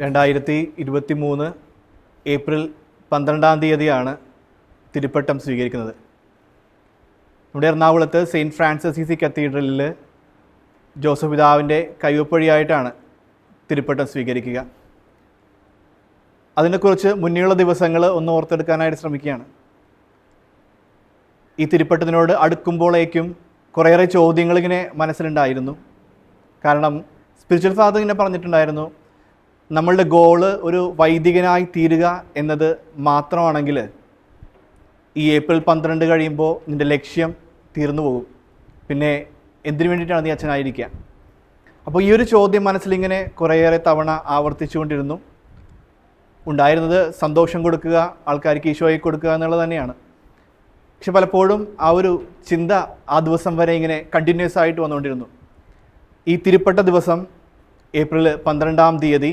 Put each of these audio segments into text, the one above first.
രണ്ടായിരത്തി ഇരുപത്തി മൂന്ന് ഏപ്രിൽ പന്ത്രണ്ടാം തീയതിയാണ് തിരുപ്പട്ടം സ്വീകരിക്കുന്നത്. നമ്മുടെ എറണാകുളത്ത് സെയിന്റ് ഫ്രാൻസിസ് സി കത്തീഡ്രലിൽ ജോസഫ് പിതാവിന്റെ കൈവപ്പഴിയായിട്ടാണ് തിരുപ്പട്ടം സ്വീകരിക്കുക. അതിനെക്കുറിച്ച് മുന്നേയുള്ള ദിവസങ്ങൾ ഒന്ന് ഓർത്തെടുക്കാനായിട്ട് ശ്രമിക്കുകയാണ്. ഈ തിരുപ്പട്ടത്തിനോട് അടുക്കുമ്പോഴേക്കും കുറേയേറെ ചോദ്യങ്ങളിങ്ങനെ മനസ്സിലുണ്ടായിരുന്നു. കാരണം സ്പിരിച്വൽ ഫാദർ ഇങ്ങനെ പറഞ്ഞിട്ടുണ്ടായിരുന്നു നമ്മളുടെ ഗോൾ ഒരു വൈദികനായി തീരുക എന്നത് മാത്രമാണെങ്കിൽ ഈ ഏപ്രിൽ പന്ത്രണ്ട് കഴിയുമ്പോൾ നിന്റെ ലക്ഷ്യം തീർന്നു പോകും. പിന്നെ എന്തിനു വേണ്ടിയിട്ടാണ് നീ അച്ഛനായിരിക്കുക? അപ്പോൾ ഈ ഒരു ചോദ്യം മനസ്സിലിങ്ങനെ കുറേയേറെ തവണ ആവർത്തിച്ചുകൊണ്ടിരുന്നു. ഉണ്ടായിരുന്നത് സന്തോഷം കൊടുക്കുക ആൾക്കാർക്ക് ഈശോയെ കൊടുക്കുക എന്നുള്ളത് തന്നെയാണ്. പക്ഷെ പലപ്പോഴും ആ ഒരു ചിന്ത ആ ദിവസം വരെ ഇങ്ങനെ കണ്ടിന്യൂസ് ആയിട്ട് വന്നുകൊണ്ടിരുന്നു. ഈ തിരുപ്പെട്ട ദിവസം ഏപ്രിൽ പന്ത്രണ്ടാം തീയതി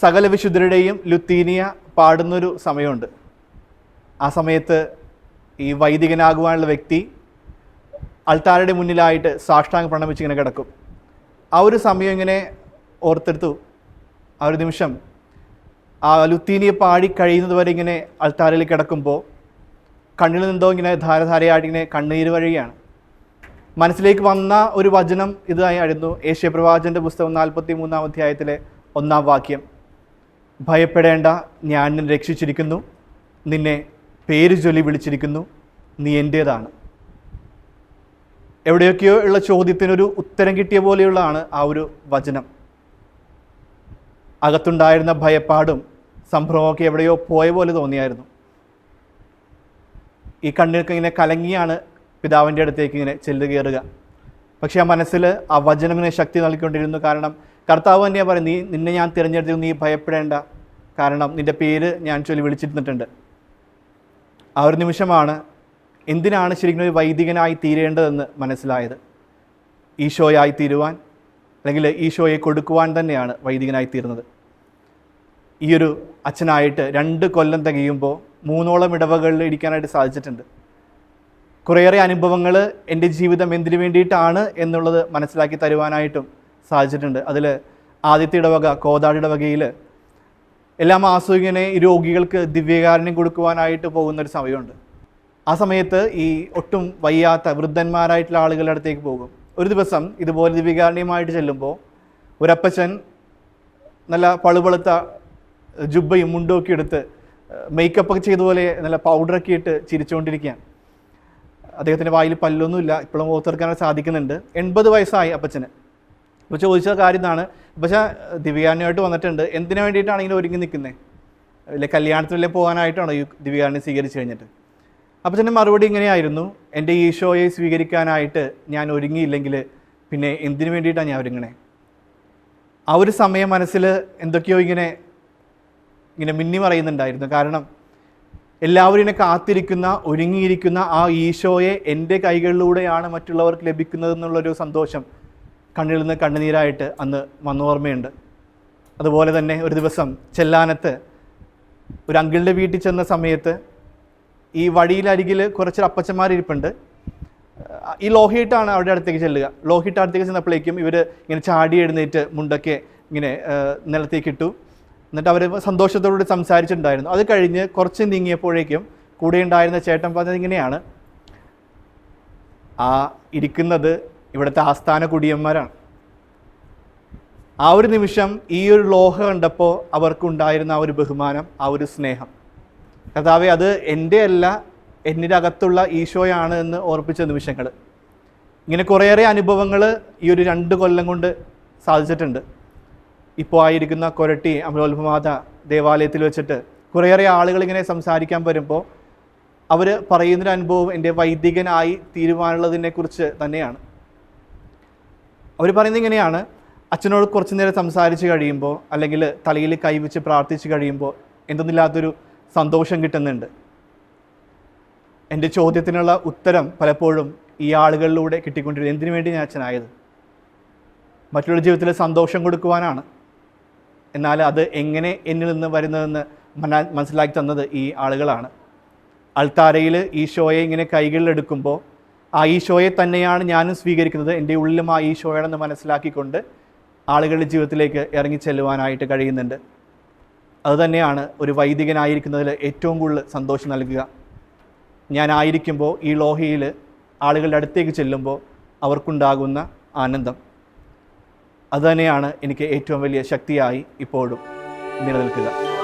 സകല വിശുദ്ധരുടെയും ലുത്തീനിയ പാടുന്നൊരു സമയമുണ്ട്. ആ സമയത്ത് ഈ വൈദികനാകുവാനുള്ള വ്യക്തി അൾത്താരുടെ മുന്നിലായിട്ട് സാഷ്ടാംഗ പ്രണമിച്ച് ഇങ്ങനെ കിടക്കും. ആ ഒരു സമയം ഇങ്ങനെ ഓർത്തെടുത്തു. ആ ഒരു നിമിഷം ആ ലുത്തീനിയെ പാടി കഴിയുന്നത് വരെ ഇങ്ങനെ അൾത്താരയിൽ കിടക്കുമ്പോൾ കണ്ണിൽ നിന്നോ ഇങ്ങനെ ധാരധാരയായിട്ട് ഇങ്ങനെ കണ്ണീര് വഴിയാണ്. മനസ്സിലേക്ക് വന്ന ഒരു വചനം ഇതായിരുന്നു ഏഷ്യ പ്രവാചന്റെ പുസ്തകം നാൽപ്പത്തി മൂന്നാം അധ്യായത്തിലെ ഒന്നാം വാക്യം. ഭയപ്പെടേണ്ട. ഞാൻ നിന്നെ രക്ഷിച്ചിരിക്കുന്നു. നിന്നെ പേര് ചൊല്ലി വിളിച്ചിരിക്കുന്നു. നീ എന്റേതാണ് എവിടെയൊക്കെയോ ഉള്ള ചോദ്യത്തിനൊരു ഉത്തരം കിട്ടിയ പോലെയുള്ളതാണ് ആ ഒരു വചനം. അകത്തുണ്ടായിരുന്ന ഭയപ്പാടും സംഭവമൊക്കെ എവിടെയോ പോയ പോലെ തോന്നിയായിരുന്നു. ഈ കണ്ണിനൊക്കെ ഇങ്ങനെ കലങ്ങിയാണ് പിതാവിന്റെ അടുത്തേക്ക് ഇങ്ങനെ ചെല്ലു കയറുക പക്ഷേ ആ മനസ്സിൽ ആ വചനം ഇങ്ങനെ ശക്തി നൽകിക്കൊണ്ടിരുന്നു. കാരണം കർത്താവ് തന്നെയാണ് പറയും നീ നിന്നെ ഞാൻ തിരഞ്ഞെടുത്തു നീ ഭയപ്പെടേണ്ട. കാരണം നിന്റെ പേര് ഞാൻ ചൊല്ലി വിളിച്ചിരുന്നിട്ടുണ്ട്. ആ ഒരു നിമിഷമാണ് എന്തിനാണ് ശരിക്കും ഒരു വൈദികനായി തീരേണ്ടതെന്ന് മനസ്സിലായത്? ഈശോയായി തീരുവാൻ അല്ലെങ്കിൽ ഈശോയെ കൊടുക്കുവാൻ തന്നെയാണ് വൈദികനായി തീരുന്നത്. ഈ ഒരു അച്ഛനായിട്ട് രണ്ട് കൊല്ലം തികയുമ്പോൾ മൂന്നോളം ഇടവകളിൽ ഇരിക്കാനായിട്ട് സാധിച്ചിട്ടുണ്ട്. കുറേയേറെ അനുഭവങ്ങൾ എന്റെ ജീവിതം എന്തിനു വേണ്ടിയിട്ടാണ് എന്നുള്ളത് മനസ്സിലാക്കി തരുവാനായിട്ടും സാധിച്ചിട്ടുണ്ട്. അതിൽ ആദ്യത്തെ ഇടവക കോതാട് ഇടവകയിൽ എല്ലാ മാസവും ഇങ്ങനെ ഈ രോഗികൾക്ക് ദിവ്യകാരുണ്യം കൊടുക്കുവാനായിട്ട് പോകുന്ന ഒരു സമയമുണ്ട്. ആ സമയത്ത് ഈ ഒട്ടും വയ്യാത്ത വൃദ്ധന്മാരായിട്ടുള്ള ആളുകളുടെ അടുത്തേക്ക് പോകും. ഒരു ദിവസം ഇതുപോലെ ദിവ്യകാരുണ്യമായിട്ട് ചെല്ലുമ്പോൾ ഒരപ്പച്ചൻ നല്ല പളുപളുത്ത ജുബയും മുണ്ടും ഒക്കെ എടുത്ത് മേക്കപ്പ് ഒക്കെ ചെയ്ത പോലെ നല്ല പൗഡറൊക്കെ ഇട്ട് ചിരിച്ചുകൊണ്ടിരിക്കുകയാണ്. അദ്ദേഹത്തിന്റെ വായിൽ പല്ലൊന്നുമില്ല. ഇപ്പോഴും ഓർത്തെടുക്കാനായിട്ട് സാധിക്കുന്നുണ്ട്. എൺപത് വയസ്സായി അപ്പച്ചന്. അപ്പോൾ ചോദിച്ച കാര്യം ഇതാണ്. പക്ഷേ ദിവ്യാന്യമായിട്ട് വന്നിട്ടുണ്ട്. എന്തിനു വേണ്ടിയിട്ടാണെങ്കിലും ഒരുങ്ങി നിൽക്കുന്നത് അല്ലെ കല്യാണത്തിലല്ലേ പോകാനായിട്ടാണോ ഈ ദിവ്യാനെ സ്വീകരിച്ചു കഴിഞ്ഞിട്ട്? അപ്പോൾ തന്നെ മറുപടി ഇങ്ങനെയായിരുന്നു. എന്റെ ഈശോയെ സ്വീകരിക്കാനായിട്ട് ഞാൻ ഒരുങ്ങിയില്ലെങ്കിൽ പിന്നെ എന്തിനു വേണ്ടിയിട്ടാണ് ഞാൻ ഒരുങ്ങണേ? ആ ഒരു സമയം മനസ്സിൽ എന്തൊക്കെയോ ഇങ്ങനെ ഇങ്ങനെ മിന്നി മറയുന്നുണ്ടായിരുന്നു കാരണം എല്ലാവരും കാത്തിരിക്കുന്ന ഒരുങ്ങിയിരിക്കുന്ന ആ ഈശോയെ എന്റെ കൈകളിലൂടെയാണ് മറ്റുള്ളവർക്ക് ലഭിക്കുന്നത് എന്നുള്ളൊരു സന്തോഷം കണ്ണിൽ നിന്ന് കണ്ണുനീരായിട്ട് അന്ന് വന്നോർമ്മയുണ്ട് അതുപോലെ തന്നെ ഒരു ദിവസം ചെല്ലാനത്ത് ഒരു അങ്കിളിന്റെ വീട്ടിൽ ചെന്ന സമയത്ത് ഈ വഴിയിലരികിൽ കുറച്ച് അപ്പച്ചന്മാരിരിപ്പുണ്ട് ഈ ലോഹിയിട്ടാണ് അവിടെ അടുത്തേക്ക് ചെല്ലുക. ലോഹിയിട്ട് അടുത്തേക്ക് ചെന്നപ്പോഴേക്കും ഇവർ ഇങ്ങനെ ചാടി എഴുന്നേറ്റ് മുണ്ടൊക്കെ ഇങ്ങനെ നിലത്തേക്ക് ഇട്ടു. എന്നിട്ട് അവർ സന്തോഷത്തോടുകൂടി സംസാരിച്ചിട്ടുണ്ടായിരുന്നു. അത് കഴിഞ്ഞ് കുറച്ച് നീങ്ങിയപ്പോഴേക്കും കൂടെ ഉണ്ടായിരുന്ന ചേട്ടൻ പറഞ്ഞത് ഇങ്ങനെയാണ്. ആ ഇരിക്കുന്നത് ഇവിടുത്തെ ആസ്ഥാന കുടിയന്മാരാണ്. ആ ഒരു നിമിഷം ഈ ഒരു ലോഹ കണ്ടപ്പോൾ അവർക്കുണ്ടായിരുന്ന ആ ഒരു ബഹുമാനം ആ ഒരു സ്നേഹം. കർത്താവെ അത് എന്റെ അല്ല എന്നിന്റെ അകത്തുള്ള ഈശോയാണ് എന്ന് ഓർപ്പിച്ച നിമിഷങ്ങൾ ഇങ്ങനെ കുറേയേറെ അനുഭവങ്ങൾ ഈ ഒരു രണ്ട് കൊല്ലം കൊണ്ട് സാധിച്ചിട്ടുണ്ട്. ഇപ്പോൾ ആയിരിക്കുന്ന കൊരട്ടി അമലോത്ഭമാത ദേവാലയത്തിൽ വെച്ചിട്ട് കുറേയേറെ ആളുകൾ ഇങ്ങനെ സംസാരിക്കാൻ വരുമ്പോൾ അവർ പറയുന്നൊരു അനുഭവം എന്റെ വൈദികനായി തീരുമാനമുള്ളതിനെക്കുറിച്ച് തന്നെയാണ്. അവർ പറയുന്നത് ഇങ്ങനെയാണ്. അച്ഛനോട് കുറച്ച് നേരം സംസാരിച്ച് കഴിയുമ്പോൾ അല്ലെങ്കിൽ തലയിൽ കൈവച്ച് പ്രാർത്ഥിച്ച് കഴിയുമ്പോൾ എന്തെന്നില്ലാത്തൊരു സന്തോഷം കിട്ടുന്നുണ്ട്. എന്റെ ചോദ്യത്തിനുള്ള ഉത്തരം പലപ്പോഴും ഈ ആളുകളിലൂടെ കിട്ടിക്കൊണ്ടിരുന്നത് എന്തിനു വേണ്ടി ഞാൻ അച്ഛനായത്? മറ്റുള്ള ജീവിതത്തിൽ സന്തോഷം കൊടുക്കുവാനാണ്. എന്നാൽ അത് എങ്ങനെ എന്നിൽ നിന്ന് വരുന്നതെന്ന് മന- മനസ്സിലാക്കി തന്നത് ഈ ആളുകളാണ്. അൾത്താരയിൽ ഈശോയെ ഇങ്ങനെ കൈകളിലെടുക്കുമ്പോൾ ആ ഈശോയെ തന്നെയാണ് ഞാനും സ്വീകരിക്കുന്നത്. എന്റെ ഉള്ളിലും ആ ഈശോയാണെന്ന് മനസ്സിലാക്കിക്കൊണ്ട് ആളുകളുടെ ജീവിതത്തിലേക്ക് ഇറങ്ങിച്ചെല്ലുവാനായിട്ട് കഴിയുന്നുണ്ട്. അതുതന്നെയാണ് ഒരു വൈദികനായിരിക്കുന്നതിൽ ഏറ്റവും കൂടുതൽ സന്തോഷം നൽകുക. ഞാനായിരിക്കുമ്പോൾ ഈ ലോഹയിൽ ആളുകളുടെ അടുത്തേക്ക് ചെല്ലുമ്പോൾ അവർക്കുണ്ടാകുന്ന ആനന്ദം. അതുതന്നെയാണ് എനിക്ക് ഏറ്റവും വലിയ ശക്തിയായി ഇപ്പോഴും നിലനിൽക്കുക.